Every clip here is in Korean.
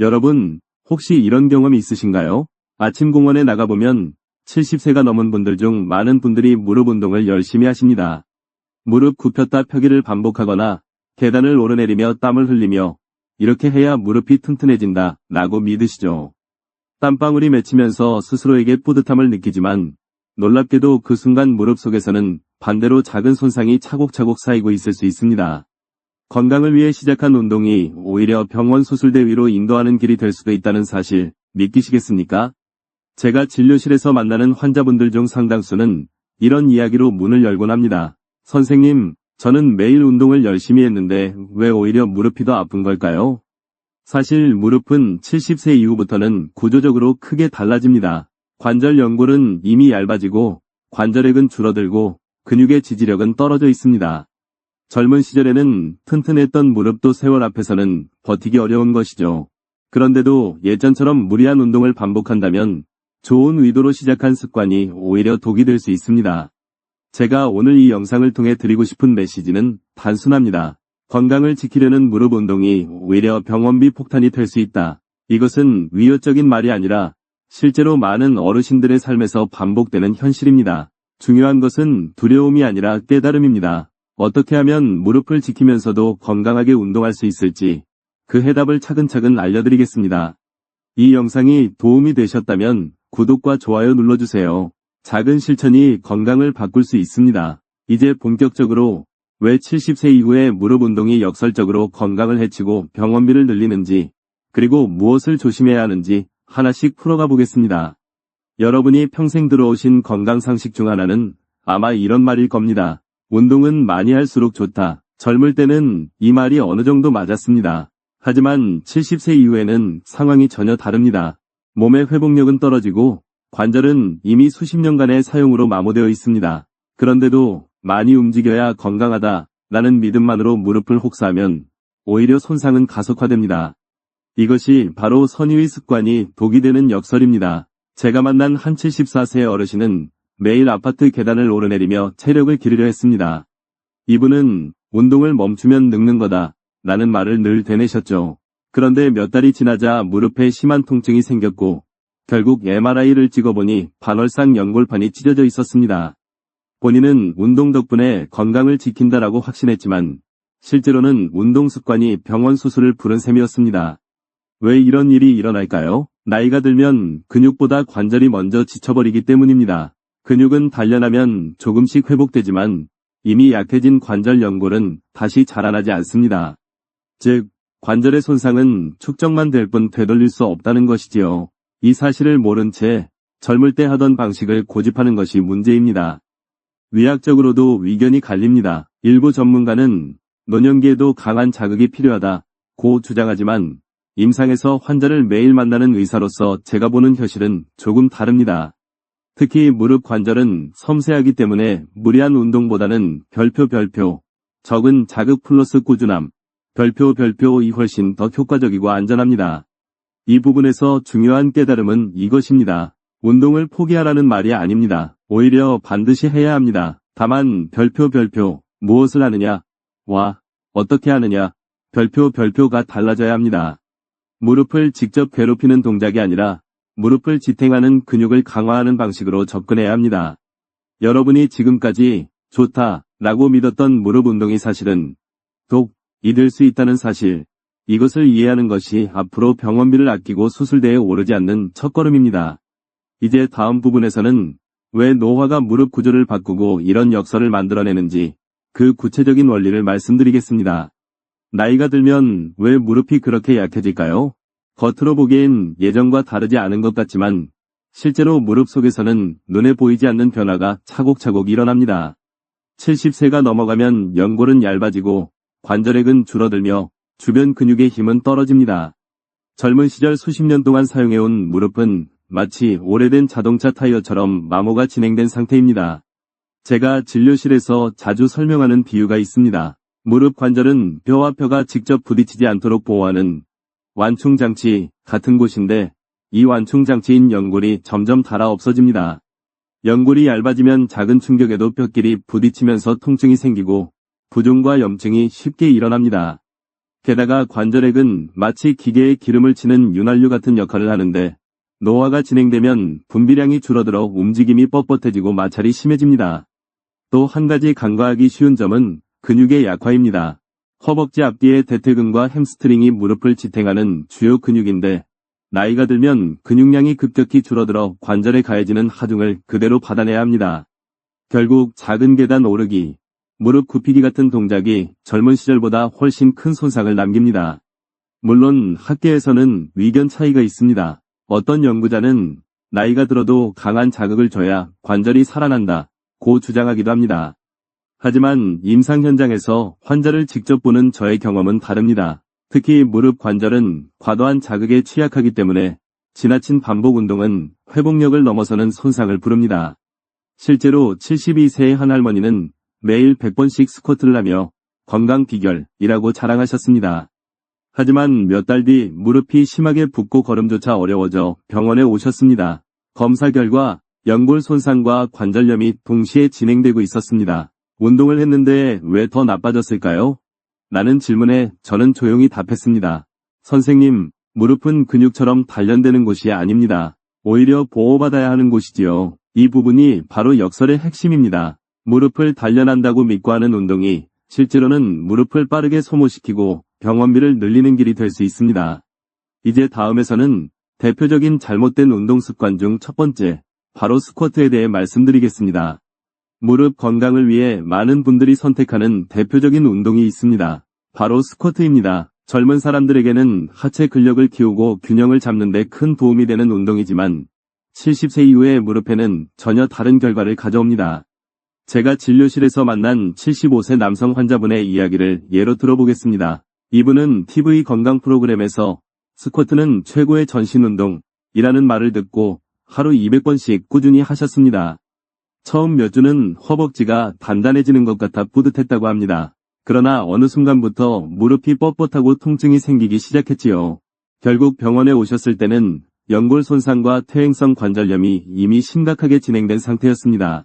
여러분, 혹시 이런 경험이 있으신가요? 아침 공원에 나가보면 70세가 넘은 분들 중 많은 분들이 무릎 운동을 열심히 하십니다. 무릎 굽혔다 펴기를 반복하거나 계단을 오르내리며 땀을 흘리며 이렇게 해야 무릎이 튼튼해진다 라고 믿으시죠. 땀방울이 맺히면서 스스로에게 뿌듯함을 느끼지만 놀랍게도 그 순간 무릎 속에서는 반대로 작은 손상이 차곡차곡 쌓이고 있을 수 있습니다. 건강을 위해 시작한 운동이 오히려 병원 수술대 위로 인도하는 길이 될 수도 있다는 사실 믿기시겠습니까? 제가 진료실에서 만나는 환자분들 중 상당수는 이런 이야기로 문을 열곤 합니다. 선생님, 저는 매일 운동을 열심히 했는데 왜 오히려 무릎이 더 아픈 걸까요? 사실 무릎은 70세 이후부터는 구조적으로 크게 달라집니다. 관절 연골은 이미 얇아지고 관절액은 줄어들고 근육의 지지력은 떨어져 있습니다. 젊은 시절에는 튼튼했던 무릎도 세월 앞에서는 버티기 어려운 것이죠. 그런데도 예전처럼 무리한 운동을 반복한다면 좋은 의도로 시작한 습관이 오히려 독이 될 수 있습니다. 제가 오늘 이 영상을 통해 드리고 싶은 메시지는 단순합니다. 건강을 지키려는 무릎 운동이 오히려 병원비 폭탄이 될 수 있다. 이것은 위협적인 말이 아니라 실제로 많은 어르신들의 삶에서 반복되는 현실입니다. 중요한 것은 두려움이 아니라 깨달음입니다. 어떻게 하면 무릎을 지키면서도 건강하게 운동할 수 있을지 그 해답을 차근차근 알려드리겠습니다. 이 영상이 도움이 되셨다면 구독과 좋아요 눌러주세요. 작은 실천이 건강을 바꿀 수 있습니다. 이제 본격적으로 왜 70세 이후에 무릎 운동이 역설적으로 건강을 해치고 병원비를 늘리는지, 그리고 무엇을 조심해야 하는지 하나씩 풀어가 보겠습니다. 여러분이 평생 들어오신 건강 상식 중 하나는 아마 이런 말일 겁니다. 운동은 많이 할수록 좋다. 젊을 때는 이 말이 어느 정도 맞았습니다. 하지만 70세 이후에는 상황이 전혀 다릅니다. 몸의 회복력은 떨어지고 관절은 이미 수십 년간의 사용으로 마모되어 있습니다. 그런데도 많이 움직여야 건강하다 라는 믿음만으로 무릎을 혹사하면 오히려 손상은 가속화됩니다. 이것이 바로 선의의 습관이 독이 되는 역설입니다. 제가 만난 한 74세 어르신은 매일 아파트 계단을 오르내리며 체력을 기르려 했습니다. 이분은 운동을 멈추면 늙는 거다 라는 말을 늘 되뇌셨죠. 그런데 몇 달이 지나자 무릎에 심한 통증이 생겼고 결국 MRI를 찍어보니 반월상 연골판이 찢어져 있었습니다. 본인은 운동 덕분에 건강을 지킨다라고 확신했지만 실제로는 운동 습관이 병원 수술을 부른 셈이었습니다. 왜 이런 일이 일어날까요? 나이가 들면 근육보다 관절이 먼저 지쳐버리기 때문입니다. 근육은 단련하면 조금씩 회복되지만 이미 약해진 관절 연골은 다시 자라나지 않습니다. 즉, 관절의 손상은 축적만 될 뿐 되돌릴 수 없다는 것이지요. 이 사실을 모른 채 젊을 때 하던 방식을 고집하는 것이 문제입니다. 의학적으로도 의견이 갈립니다. 일부 전문가는 노년기에도 강한 자극이 필요하다 고 주장하지만 임상에서 환자를 매일 만나는 의사로서 제가 보는 현실은 조금 다릅니다. 특히 무릎 관절은 섬세하기 때문에 무리한 운동보다는 별표 별표, 적은 자극 플러스 꾸준함, 별표 별표이 훨씬 더 효과적이고 안전합니다. 이 부분에서 중요한 깨달음은 이것입니다. 운동을 포기하라는 말이 아닙니다. 오히려 반드시 해야 합니다. 다만 별표 별표 무엇을 하느냐 와 어떻게 하느냐 별표 별표가 달라져야 합니다. 무릎을 직접 괴롭히는 동작이 아니라 무릎을 지탱하는 근육을 강화하는 방식으로 접근해야 합니다. 여러분이 지금까지 좋다 라고 믿었던 무릎 운동이 사실은 독이 될수 있다는 사실 이것을 이해하는 것이 앞으로 병원비를 아끼고 수술대에 오르지 않는 첫걸음입니다. 이제 다음 부분에서는 왜 노화가 무릎 구조를 바꾸고 이런 역설을 만들어내는지 그 구체적인 원리를 말씀드리겠습니다. 나이가 들면 왜 무릎이 그렇게 약해질까요? 겉으로 보기엔 예전과 다르지 않은 것 같지만 실제로 무릎 속에서는 눈에 보이지 않는 변화가 차곡차곡 일어납니다. 70세가 넘어가면 연골은 얇아지고 관절액은 줄어들며 주변 근육의 힘은 떨어집니다. 젊은 시절 수십 년 동안 사용해온 무릎은 마치 오래된 자동차 타이어처럼 마모가 진행된 상태입니다. 제가 진료실에서 자주 설명하는 비유가 있습니다. 무릎 관절은 뼈와 뼈가 직접 부딪히지 않도록 보호하는 완충장치 같은 곳인데 이 완충장치인 연골이 점점 닳아 없어집니다. 연골이 얇아지면 작은 충격에도 뼈끼리 부딪히면서 통증이 생기고 부종과 염증이 쉽게 일어납니다. 게다가 관절액은 마치 기계에 기름을 치는 윤활유 같은 역할을 하는데 노화가 진행되면 분비량이 줄어들어 움직임이 뻣뻣해지고 마찰이 심해집니다. 또 한 가지 간과하기 쉬운 점은 근육의 약화입니다. 허벅지 앞뒤의 대퇴근과 햄스트링이 무릎을 지탱하는 주요 근육인데 나이가 들면 근육량이 급격히 줄어들어 관절에 가해지는 하중을 그대로 받아내야 합니다. 결국 작은 계단 오르기, 무릎 굽히기 같은 동작이 젊은 시절보다 훨씬 큰 손상을 남깁니다. 물론 학계에서는 의견 차이가 있습니다. 어떤 연구자는 나이가 들어도 강한 자극을 줘야 관절이 살아난다 고 주장하기도 합니다. 하지만 임상 현장에서 환자를 직접 보는 저의 경험은 다릅니다. 특히 무릎 관절은 과도한 자극에 취약하기 때문에 지나친 반복 운동은 회복력을 넘어서는 손상을 부릅니다. 실제로 72세의 한 할머니는 매일 100번씩 스쿼트를 하며 건강 비결이라고 자랑하셨습니다. 하지만 몇 달 뒤 무릎이 심하게 붓고 걸음조차 어려워져 병원에 오셨습니다. 검사 결과 연골 손상과 관절염이 동시에 진행되고 있었습니다. 운동을 했는데 왜 더 나빠졌을까요? 라는 질문에 저는 조용히 답했습니다. 선생님, 무릎은 근육처럼 단련되는 곳이 아닙니다. 오히려 보호받아야 하는 곳이지요. 이 부분이 바로 역설의 핵심입니다. 무릎을 단련한다고 믿고 하는 운동이 실제로는 무릎을 빠르게 소모시키고 병원비를 늘리는 길이 될 수 있습니다. 이제 다음에서는 대표적인 잘못된 운동 습관 중 첫 번째, 바로 스쿼트에 대해 말씀드리겠습니다. 무릎 건강을 위해 많은 분들이 선택하는 대표적인 운동이 있습니다. 바로 스쿼트입니다. 젊은 사람들에게는 하체 근력을 키우고 균형을 잡는 데 큰 도움이 되는 운동이지만 70세 이후의 무릎에는 전혀 다른 결과를 가져옵니다. 제가 진료실에서 만난 75세 남성 환자분의 이야기를 예로 들어보겠습니다. 이분은 TV 건강 프로그램에서 스쿼트는 최고의 전신 운동이라는 말을 듣고 하루 200번씩 꾸준히 하셨습니다. 처음 몇 주는 허벅지가 단단해지는 것 같아 뿌듯했다고 합니다. 그러나 어느 순간부터 무릎이 뻣뻣하고 통증이 생기기 시작했지요. 결국 병원에 오셨을 때는 연골 손상과 퇴행성 관절염이 이미 심각하게 진행된 상태였습니다.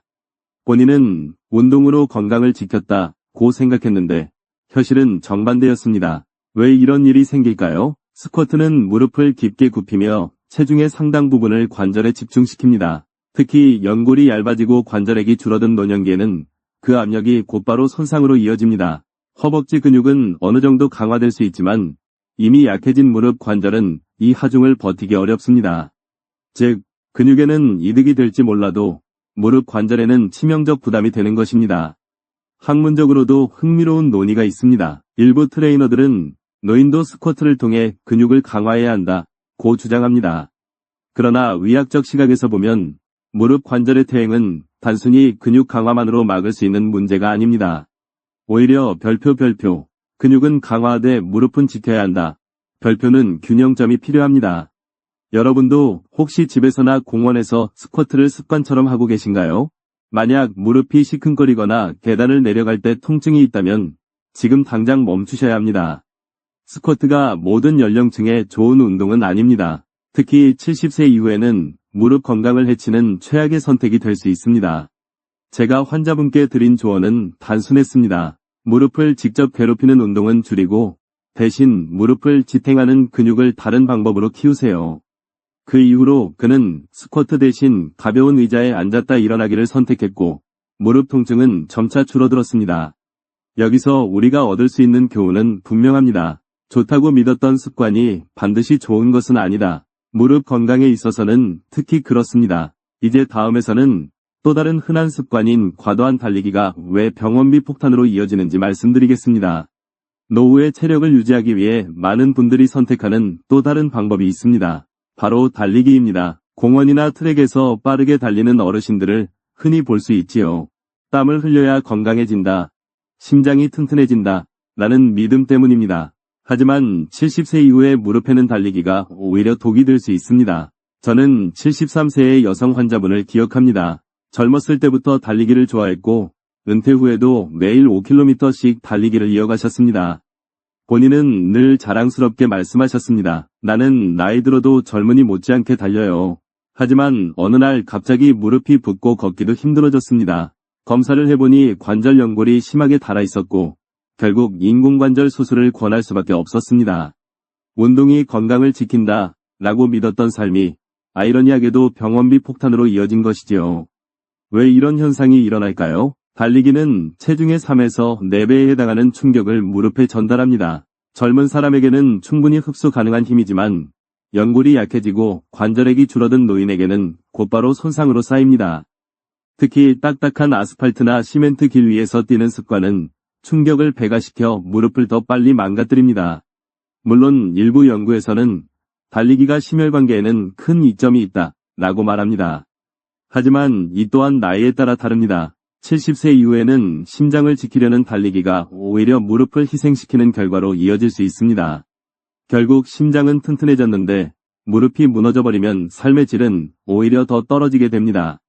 본인은 운동으로 건강을 지켰다 고 생각했는데 현실은 정반대였습니다. 왜 이런 일이 생길까요? 스쿼트는 무릎을 깊게 굽히며 체중의 상당 부분을 관절에 집중시킵니다. 특히 연골이 얇아지고 관절액이 줄어든 노년기에는 그 압력이 곧바로 손상으로 이어집니다. 허벅지 근육은 어느 정도 강화될 수 있지만 이미 약해진 무릎 관절은 이 하중을 버티기 어렵습니다. 즉, 근육에는 이득이 될지 몰라도 무릎 관절에는 치명적 부담이 되는 것입니다. 학문적으로도 흥미로운 논의가 있습니다. 일부 트레이너들은 노인도 스쿼트를 통해 근육을 강화해야 한다, 고 주장합니다. 그러나 의학적 시각에서 보면 무릎 관절의 퇴행은 단순히 근육 강화만으로 막을 수 있는 문제가 아닙니다. 오히려 별표 별표, 근육은 강화하되 무릎은 지켜야 한다. 별표는 균형점이 필요합니다. 여러분도 혹시 집에서나 공원에서 스쿼트를 습관처럼 하고 계신가요? 만약 무릎이 시큰거리거나 계단을 내려갈 때 통증이 있다면 지금 당장 멈추셔야 합니다. 스쿼트가 모든 연령층에 좋은 운동은 아닙니다. 특히 70세 이후에는 무릎 건강을 해치는 최악의 선택이 될 수 있습니다. 제가 환자분께 드린 조언은 단순했습니다. 무릎을 직접 괴롭히는 운동은 줄이고 대신 무릎을 지탱하는 근육을 다른 방법으로 키우세요. 그 이후로 그는 스쿼트 대신 가벼운 의자에 앉았다 일어나기를 선택했고 무릎 통증은 점차 줄어들었습니다. 여기서 우리가 얻을 수 있는 교훈은 분명합니다. 좋다고 믿었던 습관이 반드시 좋은 것은 아니다. 무릎 건강에 있어서는 특히 그렇습니다. 이제 다음에서는 또 다른 흔한 습관인 과도한 달리기가 왜 병원비 폭탄으로 이어지는지 말씀드리겠습니다. 노후의 체력을 유지하기 위해 많은 분들이 선택하는 또 다른 방법이 있습니다. 바로 달리기입니다. 공원이나 트랙에서 빠르게 달리는 어르신들을 흔히 볼 수 있지요. 땀을 흘려야 건강해진다. 심장이 튼튼해진다. 라는 믿음 때문입니다. 하지만 70세 이후에 무릎에는 달리기가 오히려 독이 될 수 있습니다. 저는 73세의 여성 환자분을 기억합니다. 젊었을 때부터 달리기를 좋아했고 은퇴 후에도 매일 5km씩 달리기를 이어가셨습니다. 본인은 늘 자랑스럽게 말씀하셨습니다. 나는 나이 들어도 젊은이 못지않게 달려요. 하지만 어느 날 갑자기 무릎이 붓고 걷기도 힘들어졌습니다. 검사를 해보니 관절 연골이 심하게 닳아 있었고 결국 인공관절 수술을 권할 수밖에 없었습니다. 운동이 건강을 지킨다 라고 믿었던 삶이 아이러니하게도 병원비 폭탄으로 이어진 것이지요. 왜 이런 현상이 일어날까요? 달리기는 체중의 3에서 4배에 해당하는 충격을 무릎에 전달합니다. 젊은 사람에게는 충분히 흡수 가능한 힘이지만 연골이 약해지고 관절액이 줄어든 노인에게는 곧바로 손상으로 쌓입니다. 특히 딱딱한 아스팔트나 시멘트 길 위에서 뛰는 습관은 충격을 배가시켜 무릎을 더 빨리 망가뜨립니다. 물론 일부 연구에서는 달리기가 심혈관계에는 큰 이점이 있다 라고 말합니다. 하지만 이 또한 나이에 따라 다릅니다. 70세 이후에는 심장을 지키려는 달리기가 오히려 무릎을 희생시키는 결과로 이어질 수 있습니다. 결국 심장은 튼튼해졌는데 무릎이 무너져버리면 삶의 질은 오히려 더 떨어지게 됩니다.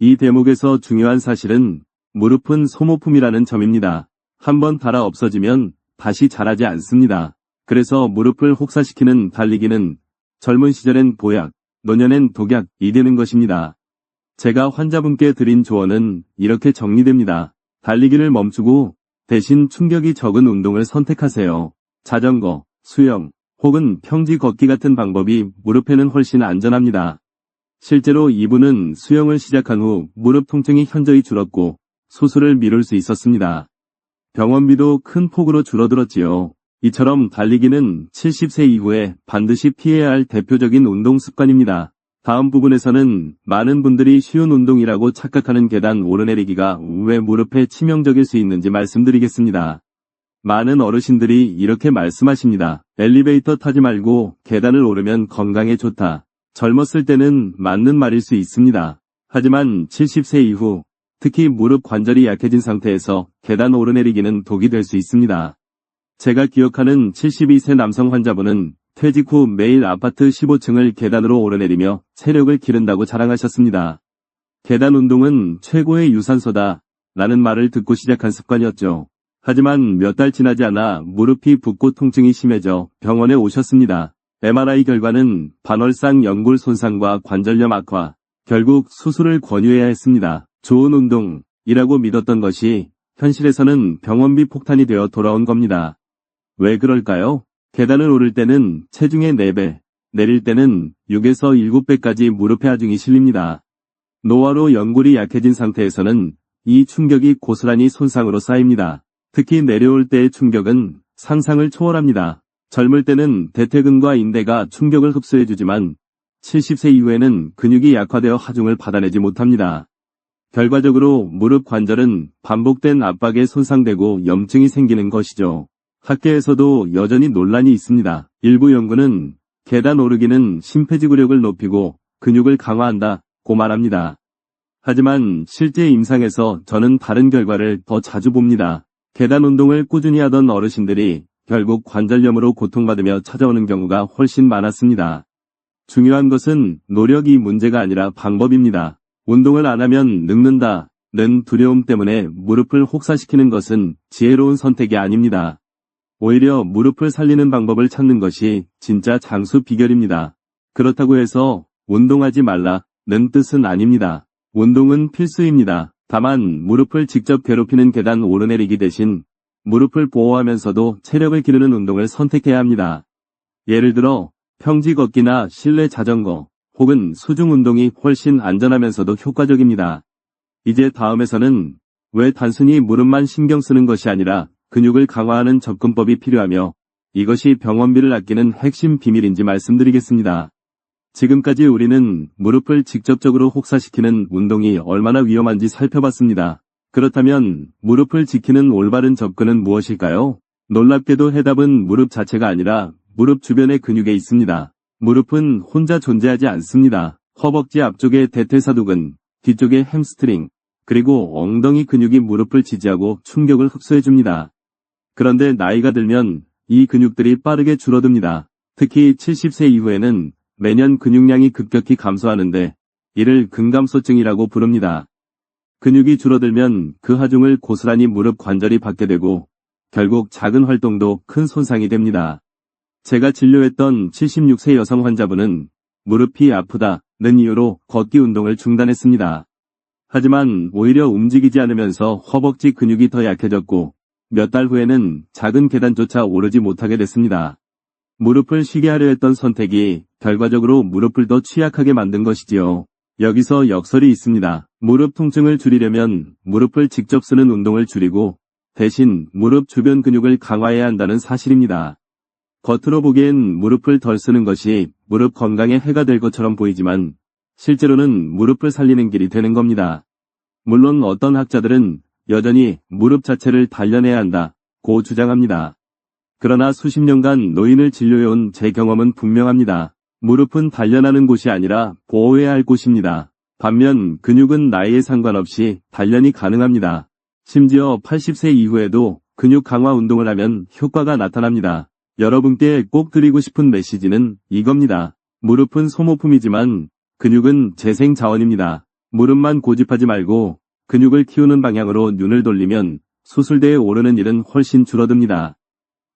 이 대목에서 중요한 사실은 무릎은 소모품이라는 점입니다. 한번 닳아 없어지면 다시 자라지 않습니다. 그래서 무릎을 혹사시키는 달리기는 젊은 시절엔 보약, 노년엔 독약이 되는 것입니다. 제가 환자분께 드린 조언은 이렇게 정리됩니다. 달리기를 멈추고 대신 충격이 적은 운동을 선택하세요. 자전거, 수영, 혹은 평지 걷기 같은 방법이 무릎에는 훨씬 안전합니다. 실제로 이분은 수영을 시작한 후 무릎 통증이 현저히 줄었고 수술을 미룰 수 있었습니다. 병원비도 큰 폭으로 줄어들었지요. 이처럼 달리기는 70세 이후에 반드시 피해야 할 대표적인 운동 습관입니다. 다음 부분에서는 많은 분들이 쉬운 운동이라고 착각하는 계단 오르내리기가 왜 무릎에 치명적일 수 있는지 말씀드리겠습니다. 많은 어르신들이 이렇게 말씀하십니다. 엘리베이터 타지 말고 계단을 오르면 건강에 좋다. 젊었을 때는 맞는 말일 수 있습니다. 하지만 70세 이후 특히 무릎 관절이 약해진 상태에서 계단 오르내리기는 독이 될 수 있습니다. 제가 기억하는 72세 남성 환자분은 퇴직 후 매일 아파트 15층을 계단으로 오르내리며 체력을 기른다고 자랑하셨습니다. 계단 운동은 최고의 유산소다 라는 말을 듣고 시작한 습관이었죠. 하지만 몇 달 지나지 않아 무릎이 붓고 통증이 심해져 병원에 오셨습니다. MRI 결과는 반월상 연골 손상과 관절염 악화, 결국 수술을 권유해야 했습니다. 좋은 운동이라고 믿었던 것이 현실에서는 병원비 폭탄이 되어 돌아온 겁니다. 왜 그럴까요? 계단을 오를 때는 체중의 4배, 내릴 때는 6에서 7배까지 무릎에 하중이 실립니다. 노화로 연골이 약해진 상태에서는 이 충격이 고스란히 손상으로 쌓입니다. 특히 내려올 때의 충격은 상상을 초월합니다. 젊을 때는 대퇴근과 인대가 충격을 흡수해주지만 70세 이후에는 근육이 약화되어 하중을 받아내지 못합니다. 결과적으로 무릎 관절은 반복된 압박에 손상되고 염증이 생기는 것이죠. 학계에서도 여전히 논란이 있습니다. 일부 연구는 계단 오르기는 심폐지구력을 높이고 근육을 강화한다 고 말합니다. 하지만 실제 임상에서 저는 다른 결과를 더 자주 봅니다. 계단 운동을 꾸준히 하던 어르신들이 결국 관절염으로 고통받으며 찾아오는 경우가 훨씬 많았습니다. 중요한 것은 노력이 문제가 아니라 방법입니다. 운동을 안 하면 늙는다. 는 두려움 때문에 무릎을 혹사시키는 것은 지혜로운 선택이 아닙니다. 오히려 무릎을 살리는 방법을 찾는 것이 진짜 장수 비결입니다. 그렇다고 해서 운동하지 말라는 뜻은 아닙니다. 운동은 필수입니다. 다만 무릎을 직접 괴롭히는 계단 오르내리기 대신 무릎을 보호하면서도 체력을 기르는 운동을 선택해야 합니다. 예를 들어 평지 걷기나 실내 자전거 혹은 수중 운동이 훨씬 안전하면서도 효과적입니다. 이제 다음에서는 왜 단순히 무릎만 신경 쓰는 것이 아니라 근육을 강화하는 접근법이 필요하며 이것이 병원비를 아끼는 핵심 비밀인지 말씀드리겠습니다. 지금까지 우리는 무릎을 직접적으로 혹사시키는 운동이 얼마나 위험한지 살펴봤습니다. 그렇다면 무릎을 지키는 올바른 접근은 무엇일까요? 놀랍게도 해답은 무릎 자체가 아니라 무릎 주변의 근육에 있습니다. 무릎은 혼자 존재하지 않습니다. 허벅지 앞쪽의 대퇴사두근, 뒤쪽의 햄스트링, 그리고 엉덩이 근육이 무릎을 지지하고 충격을 흡수해줍니다. 그런데 나이가 들면 이 근육들이 빠르게 줄어듭니다. 특히 70세 이후에는 매년 근육량이 급격히 감소하는데 이를 근감소증이라고 부릅니다. 근육이 줄어들면 그 하중을 고스란히 무릎 관절이 받게 되고 결국 작은 활동도 큰 손상이 됩니다. 제가 진료했던 76세 여성 환자분은 무릎이 아프다는 이유로 걷기 운동을 중단했습니다. 하지만 오히려 움직이지 않으면서 허벅지 근육이 더 약해졌고 몇 달 후에는 작은 계단조차 오르지 못하게 됐습니다. 무릎을 쉬게 하려 했던 선택이 결과적으로 무릎을 더 취약하게 만든 것이지요. 여기서 역설이 있습니다. 무릎 통증을 줄이려면 무릎을 직접 쓰는 운동을 줄이고 대신 무릎 주변 근육을 강화해야 한다는 사실입니다. 겉으로 보기엔 무릎을 덜 쓰는 것이 무릎 건강에 해가 될 것처럼 보이지만 실제로는 무릎을 살리는 길이 되는 겁니다. 물론 어떤 학자들은 여전히 무릎 자체를 단련해야 한다 고 주장합니다. 그러나 수십 년간 노인을 진료해온 제 경험은 분명합니다. 무릎은 단련하는 곳이 아니라 보호해야 할 곳입니다. 반면 근육은 나이에 상관없이 단련이 가능합니다. 심지어 80세 이후에도 근육 강화 운동을 하면 효과가 나타납니다. 여러분께 꼭 드리고 싶은 메시지는 이겁니다. 무릎은 소모품이지만 근육은 재생 자원입니다. 무릎만 고집하지 말고 근육을 키우는 방향으로 눈을 돌리면 수술대에 오르는 일은 훨씬 줄어듭니다.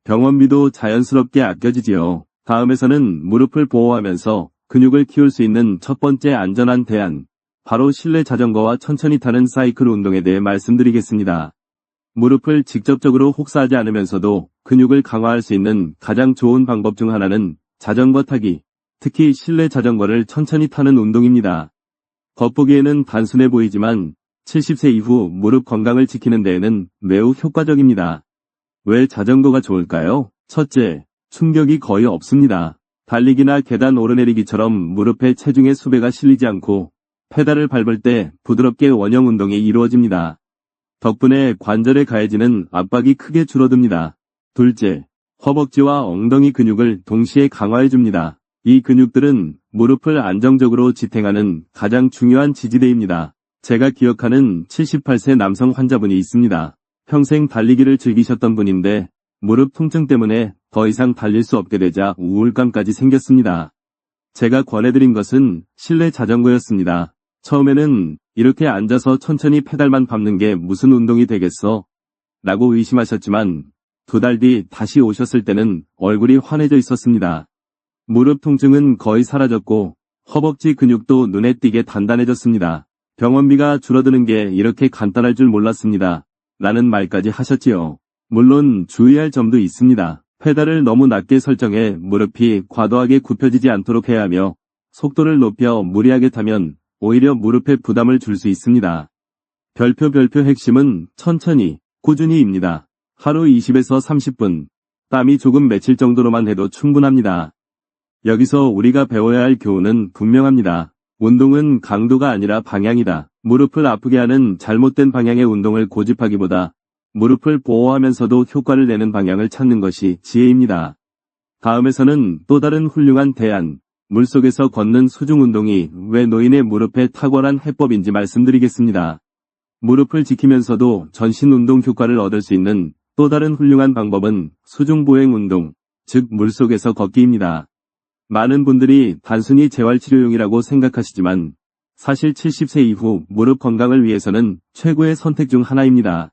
병원비도 자연스럽게 아껴지지요. 다음에서는 무릎을 보호하면서 근육을 키울 수 있는 첫 번째 안전한 대안, 바로 실내 자전거와 천천히 타는 사이클 운동에 대해 말씀드리겠습니다. 무릎을 직접적으로 혹사하지 않으면서도 근육을 강화할 수 있는 가장 좋은 방법 중 하나는 자전거 타기, 특히 실내 자전거를 천천히 타는 운동입니다. 겉보기에는 단순해 보이지만 70세 이후 무릎 건강을 지키는 데에는 매우 효과적입니다. 왜 자전거가 좋을까요? 첫째, 충격이 거의 없습니다. 달리기나 계단 오르내리기처럼 무릎에 체중의 수배가 실리지 않고 페달을 밟을 때 부드럽게 원형 운동이 이루어집니다. 덕분에 관절에 가해지는 압박이 크게 줄어듭니다. 둘째, 허벅지와 엉덩이 근육을 동시에 강화해줍니다. 이 근육들은 무릎을 안정적으로 지탱하는 가장 중요한 지지대입니다. 제가 기억하는 78세 남성 환자분이 있습니다. 평생 달리기를 즐기셨던 분인데 무릎 통증 때문에 더 이상 달릴 수 없게 되자 우울감까지 생겼습니다. 제가 권해드린 것은 실내 자전거였습니다. 처음에는 이렇게 앉아서 천천히 페달만 밟는 게 무슨 운동이 되겠어? 라고 의심하셨지만 두 달 뒤 다시 오셨을 때는 얼굴이 환해져 있었습니다. 무릎 통증은 거의 사라졌고 허벅지 근육도 눈에 띄게 단단해졌습니다. 병원비가 줄어드는 게 이렇게 간단할 줄 몰랐습니다. 라는 말까지 하셨지요. 물론 주의할 점도 있습니다. 페달을 너무 낮게 설정해 무릎이 과도하게 굽혀지지 않도록 해야 하며 속도를 높여 무리하게 타면 오히려 무릎에 부담을 줄 수 있습니다. 별표 별표 핵심은 천천히, 꾸준히입니다. 하루 20에서 30분, 땀이 조금 맺힐 정도로만 해도 충분합니다. 여기서 우리가 배워야 할 교훈은 분명합니다. 운동은 강도가 아니라 방향이다. 무릎을 아프게 하는 잘못된 방향의 운동을 고집하기보다 무릎을 보호하면서도 효과를 내는 방향을 찾는 것이 지혜입니다. 다음에서는 또 다른 훌륭한 대안, 물속에서 걷는 수중 운동이 왜 노인의 무릎에 탁월한 해법인지 말씀드리겠습니다. 무릎을 지키면서도 전신 운동 효과를 얻을 수 있는 또 다른 훌륭한 방법은 수중 보행 운동, 즉 물속에서 걷기입니다. 많은 분들이 단순히 재활치료용이라고 생각하시지만 사실 70세 이후 무릎 건강을 위해서는 최고의 선택 중 하나입니다.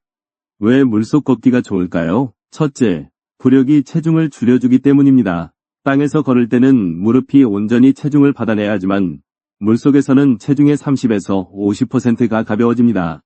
왜 물속 걷기가 좋을까요? 첫째, 부력이 체중을 줄여주기 때문입니다. 땅에서 걸을 때는 무릎이 온전히 체중을 받아내야 하지만 물속에서는 체중의 30에서 50%가 가벼워집니다.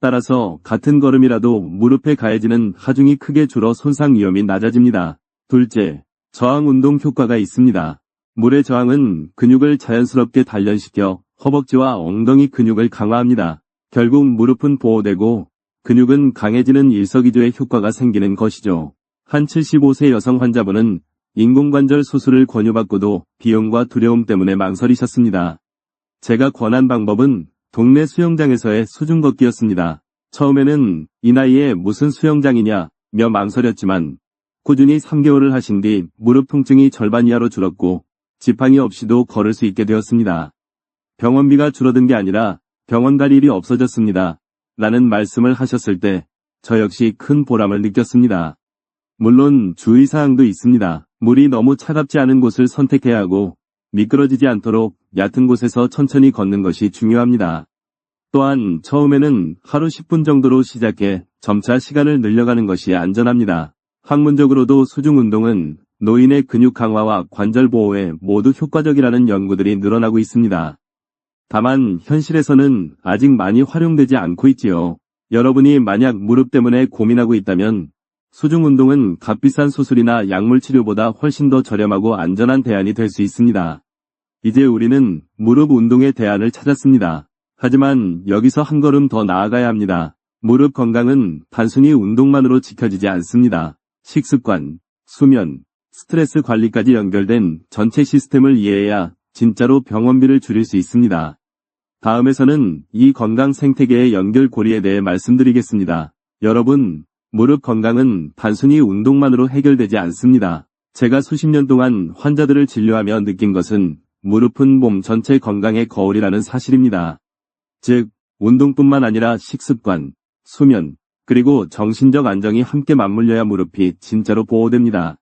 따라서 같은 걸음이라도 무릎에 가해지는 하중이 크게 줄어 손상 위험이 낮아집니다. 둘째, 저항 운동 효과가 있습니다. 물의 저항은 근육을 자연스럽게 단련시켜 허벅지와 엉덩이 근육을 강화합니다. 결국 무릎은 보호되고 근육은 강해지는 일석이조의 효과가 생기는 것이죠. 한 75세 여성 환자분은 인공관절 수술을 권유받고도 비용과 두려움 때문에 망설이셨습니다. 제가 권한 방법은 동네 수영장에서의 수중 걷기였습니다. 처음에는 이 나이에 무슨 수영장이냐 며 망설였지만 꾸준히 3개월을 하신 뒤 무릎 통증이 절반 이하로 줄었고 지팡이 없이도 걸을 수 있게 되었습니다. 병원비가 줄어든 게 아니라 병원 갈 일이 없어졌습니다. 라는 말씀을 하셨을 때 저 역시 큰 보람을 느꼈습니다. 물론 주의사항도 있습니다. 물이 너무 차갑지 않은 곳을 선택해야 하고 미끄러지지 않도록 얕은 곳에서 천천히 걷는 것이 중요합니다. 또한 처음에는 하루 10분 정도로 시작해 점차 시간을 늘려가는 것이 안전합니다. 학문적으로도 수중 운동은 노인의 근육 강화와 관절 보호에 모두 효과적이라는 연구들이 늘어나고 있습니다. 다만 현실에서는 아직 많이 활용되지 않고 있지요. 여러분이 만약 무릎 때문에 고민하고 있다면 수중 운동은 값비싼 수술이나 약물 치료보다 훨씬 더 저렴하고 안전한 대안이 될 수 있습니다. 이제 우리는 무릎 운동의 대안을 찾았습니다. 하지만 여기서 한 걸음 더 나아가야 합니다. 무릎 건강은 단순히 운동만으로 지켜지지 않습니다. 식습관, 수면, 스트레스 관리까지 연결된 전체 시스템을 이해해야 진짜로 병원비를 줄일 수 있습니다. 다음에서는 이 건강 생태계의 연결고리에 대해 말씀드리겠습니다. 여러분, 무릎 건강은 단순히 운동만으로 해결되지 않습니다. 제가 수십 년 동안 환자들을 진료하며 느낀 것은 무릎은 몸 전체 건강의 거울이라는 사실입니다. 즉, 운동뿐만 아니라 식습관, 수면, 그리고 정신적 안정이 함께 맞물려야 무릎이 진짜로 보호됩니다.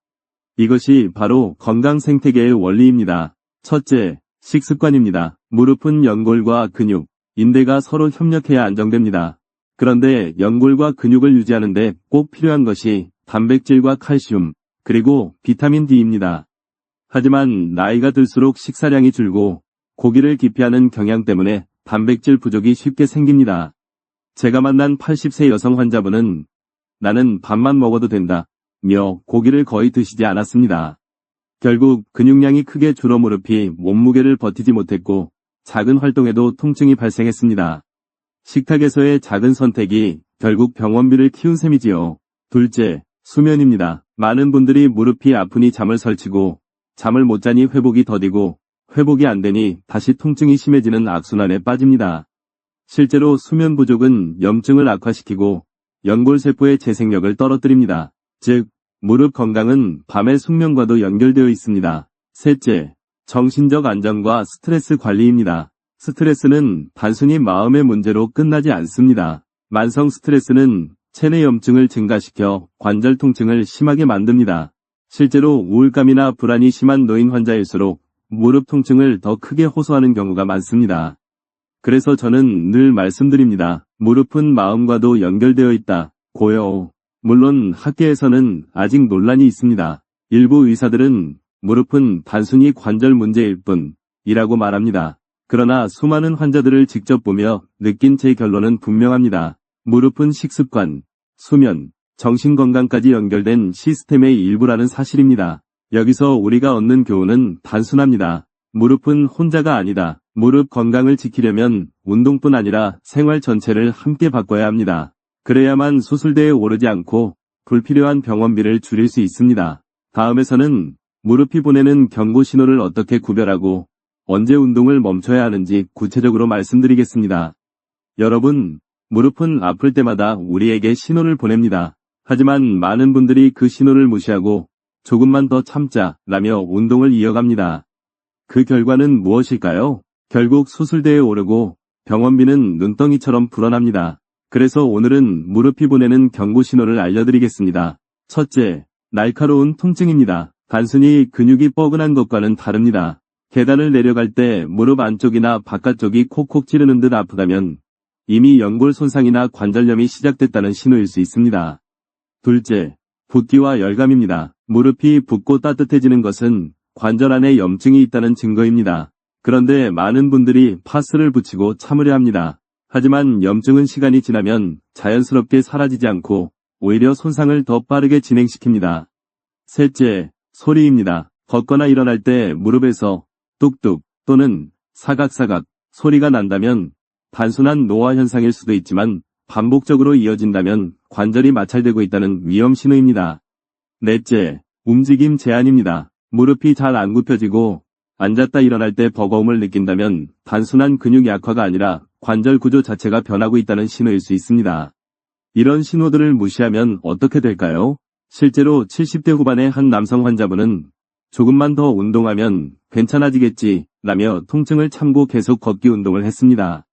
이것이 바로 건강 생태계의 원리입니다. 첫째, 식습관입니다. 무릎은 연골과 근육, 인대가 서로 협력해야 안정됩니다. 그런데 연골과 근육을 유지하는데 꼭 필요한 것이 단백질과 칼슘, 그리고 비타민 D입니다. 하지만 나이가 들수록 식사량이 줄고 고기를 기피하는 경향 때문에 단백질 부족이 쉽게 생깁니다. 제가 만난 80세 여성 환자분은 나는 밥만 먹어도 된다. 며 고기를 거의 드시지 않았습니다. 결국 근육량이 크게 줄어 무릎이 몸무게를 버티지 못했고 작은 활동에도 통증이 발생했습니다. 식탁에서의 작은 선택이 결국 병원비를 키운 셈이지요. 둘째, 수면입니다. 많은 분들이 무릎이 아프니 잠을 설치고 잠을 못 자니 회복이 더디고 회복이 안 되니 다시 통증이 심해지는 악순환에 빠집니다. 실제로 수면 부족은 염증을 악화시키고 연골세포의 재생력을 떨어뜨립니다. 즉, 무릎 건강은 밤의 숙면과도 연결되어 있습니다. 셋째, 정신적 안정과 스트레스 관리입니다. 스트레스는 단순히 마음의 문제로 끝나지 않습니다. 만성 스트레스는 체내 염증을 증가시켜 관절 통증을 심하게 만듭니다. 실제로 우울감이나 불안이 심한 노인 환자일수록 무릎 통증을 더 크게 호소하는 경우가 많습니다. 그래서 저는 늘 말씀드립니다. 무릎은 마음과도 연결되어 있다. 고요. 물론 학계에서는 아직 논란이 있습니다. 일부 의사들은 무릎은 단순히 관절 문제일 뿐 이라고 말합니다. 그러나 수많은 환자들을 직접 보며 느낀 제 결론은 분명합니다. 무릎은 식습관, 수면, 정신건강까지 연결된 시스템의 일부라는 사실입니다. 여기서 우리가 얻는 교훈은 단순합니다. 무릎은 혼자가 아니다. 무릎 건강을 지키려면 운동뿐 아니라 생활 전체를 함께 바꿔야 합니다. 그래야만 수술대에 오르지 않고 불필요한 병원비를 줄일 수 있습니다. 다음에서는 무릎이 보내는 경고 신호를 어떻게 구별하고 언제 운동을 멈춰야 하는지 구체적으로 말씀드리겠습니다. 여러분, 무릎은 아플 때마다 우리에게 신호를 보냅니다. 하지만 많은 분들이 그 신호를 무시하고 조금만 더 참자 라며 운동을 이어갑니다. 그 결과는 무엇일까요? 결국 수술대에 오르고 병원비는 눈덩이처럼 불어납니다. 그래서 오늘은 무릎이 보내는 경고 신호를 알려드리겠습니다. 첫째, 날카로운 통증입니다. 단순히 근육이 뻐근한 것과는 다릅니다. 계단을 내려갈 때 무릎 안쪽이나 바깥쪽이 콕콕 찌르는 듯 아프다면 이미 연골 손상이나 관절염이 시작됐다는 신호일 수 있습니다. 둘째, 붓기와 열감입니다. 무릎이 붓고 따뜻해지는 것은 관절 안에 염증이 있다는 증거입니다. 그런데 많은 분들이 파스를 붙이고 참으려 합니다. 하지만 염증은 시간이 지나면 자연스럽게 사라지지 않고 오히려 손상을 더 빠르게 진행시킵니다. 셋째, 소리입니다. 걷거나 일어날 때 무릎에서 뚝뚝 또는 사각사각 소리가 난다면 단순한 노화 현상일 수도 있지만 반복적으로 이어진다면 관절이 마찰되고 있다는 위험 신호입니다. 넷째, 움직임 제한입니다. 무릎이 잘 안 굽혀지고 앉았다 일어날 때 버거움을 느낀다면 단순한 근육 약화가 아니라 관절 구조 자체가 변하고 있다는 신호일 수 있습니다. 이런 신호들을 무시하면 어떻게 될까요? 실제로 70대 후반의 한 남성 환자분은 조금만 더 운동하면 괜찮아지겠지 라며 통증을 참고 계속 걷기 운동을 했습니다.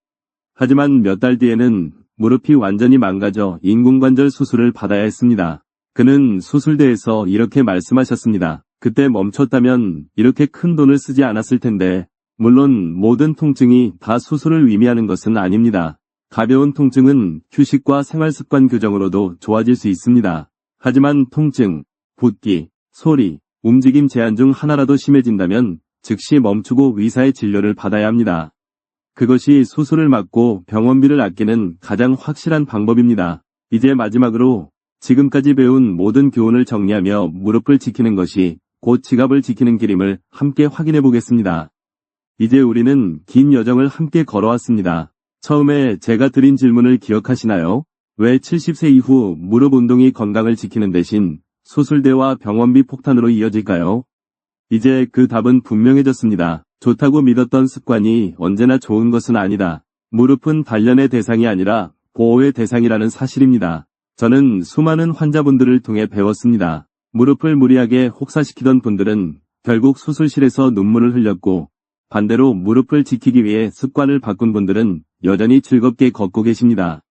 하지만 몇 달 뒤에는 무릎이 완전히 망가져 인공관절 수술을 받아야 했습니다. 그는 수술대에서 이렇게 말씀하셨습니다. 그때 멈췄다면 이렇게 큰 돈을 쓰지 않았을 텐데, 물론 모든 통증이 다 수술을 의미하는 것은 아닙니다. 가벼운 통증은 휴식과 생활습관 교정으로도 좋아질 수 있습니다. 하지만 통증, 붓기, 소리, 움직임 제한 중 하나라도 심해진다면 즉시 멈추고 의사의 진료를 받아야 합니다. 그것이 수술을 막고 병원비를 아끼는 가장 확실한 방법입니다. 이제 마지막으로 지금까지 배운 모든 교훈을 정리하며 무릎을 지키는 것이 곧 지갑을 지키는 길임을 함께 확인해 보겠습니다. 이제 우리는 긴 여정을 함께 걸어왔습니다. 처음에 제가 드린 질문을 기억하시나요? 왜 70세 이후 무릎 운동이 건강을 지키는 대신 수술대와 병원비 폭탄으로 이어질까요? 이제 그 답은 분명해졌습니다. 좋다고 믿었던 습관이 언제나 좋은 것은 아니다. 무릎은 단련의 대상이 아니라 보호의 대상이라는 사실입니다. 저는 수많은 환자분들을 통해 배웠습니다. 무릎을 무리하게 혹사시키던 분들은 결국 수술실에서 눈물을 흘렸고 반대로 무릎을 지키기 위해 습관을 바꾼 분들은 여전히 즐겁게 걷고 계십니다.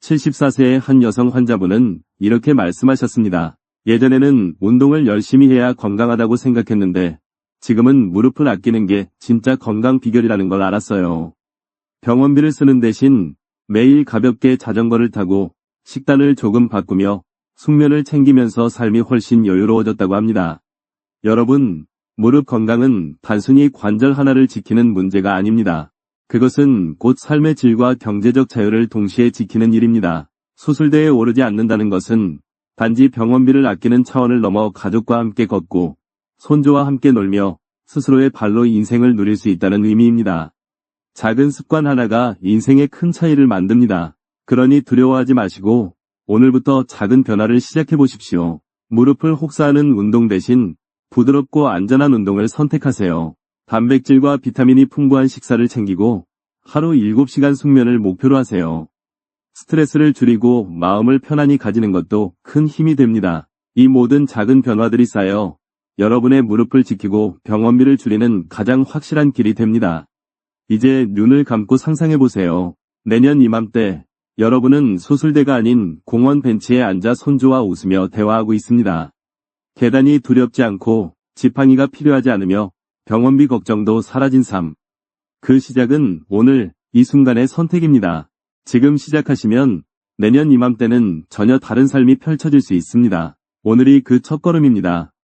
74세의 한 여성 환자분은 이렇게 말씀하셨습니다. 예전에는 운동을 열심히 해야 건강하다고 생각했는데 지금은 무릎을 아끼는 게 진짜 건강 비결이라는 걸 알았어요. 병원비를 쓰는 대신 매일 가볍게 자전거를 타고 식단을 조금 바꾸며 숙면을 챙기면서 삶이 훨씬 여유로워졌다고 합니다. 여러분, 무릎 건강은 단순히 관절 하나를 지키는 문제가 아닙니다. 그것은 곧 삶의 질과 경제적 자유를 동시에 지키는 일입니다. 수술대에 오르지 않는다는 것은 단지 병원비를 아끼는 차원을 넘어 가족과 함께 걷고 손주와 함께 놀며 스스로의 발로 인생을 누릴 수 있다는 의미입니다. 작은 습관 하나가 인생의 큰 차이를 만듭니다. 그러니 두려워하지 마시고 오늘부터 작은 변화를 시작해 보십시오. 무릎을 혹사하는 운동 대신 부드럽고 안전한 운동을 선택하세요. 단백질과 비타민이 풍부한 식사를 챙기고 하루 7시간 숙면을 목표로 하세요. 스트레스를 줄이고 마음을 편안히 가지는 것도 큰 힘이 됩니다. 이 모든 작은 변화들이 쌓여 여러분의 무릎을 지키고 병원비를 줄이는 가장 확실한 길이 됩니다. 이제 눈을 감고 상상해 보세요. 내년 이맘때 여러분은 수술대가 아닌 공원 벤치에 앉아 손주와 웃으며 대화하고 있습니다. 계단이 두렵지 않고 지팡이가 필요하지 않으며 병원비 걱정도 사라진 삶. 그 시작은 오늘 이 순간의 선택입니다. 지금 시작하시면 내년 이맘때는 전혀 다른 삶이 펼쳐질 수 있습니다. 오늘이 그 첫걸음입니다.